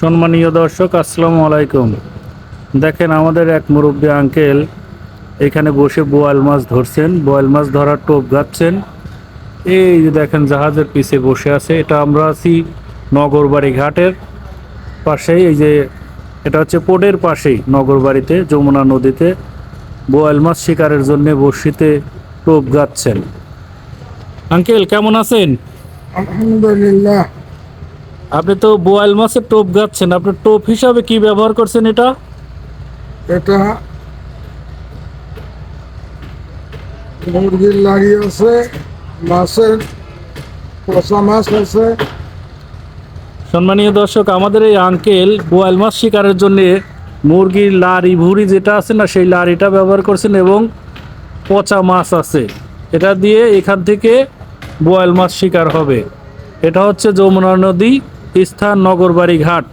সম্মানীয় দর্শক, আসসালামু আলাইকুম। দেখেন আমাদের এক মুরব্বী আঙ্কেল এখানে বসে বোয়াল মাছ ধরছেন, বোয়াল মাছ ধরার টোপ গাচ্ছেন এই যে দেখেন জাহাজের পিছে বসে আছে, এটা আমরা আছি নগরবাড়ি ঘাটের পাশেই, এই যে এটা হচ্ছে পোডের পাশেই নগরবাড়িতে, যমুনা নদীতে বোয়াল মাছ শিকারের জন্য বসিতে টোপ গাচ্ছেন আঙ্কেল, কেমন আছেন? আলহামদুলিল্লাহ। আপনি তো বোয়াল মাছের টোপ গাচ্ছেন। আপনার টোপ হিসাবে কি ব্যবহার করছেন এটা? এটা মুরগির লাগি আছে মাছের পচা মাছ আছে। সম্মানীয় দর্শক আমাদের এই আঙ্কেল বোয়াল মাছ শিকারের জন্য মুরগির লাড়ি ভুড়ি যেটা আছে না সেই লারিটা ব্যবহার করছেন এবং পচা মাছ আছে। এটা দিয়ে এখান থেকে বোয়াল মাছ শিকার হবে। এটা হচ্ছে যমুনা নদী স্থান নগরবাড়ি ঘাট।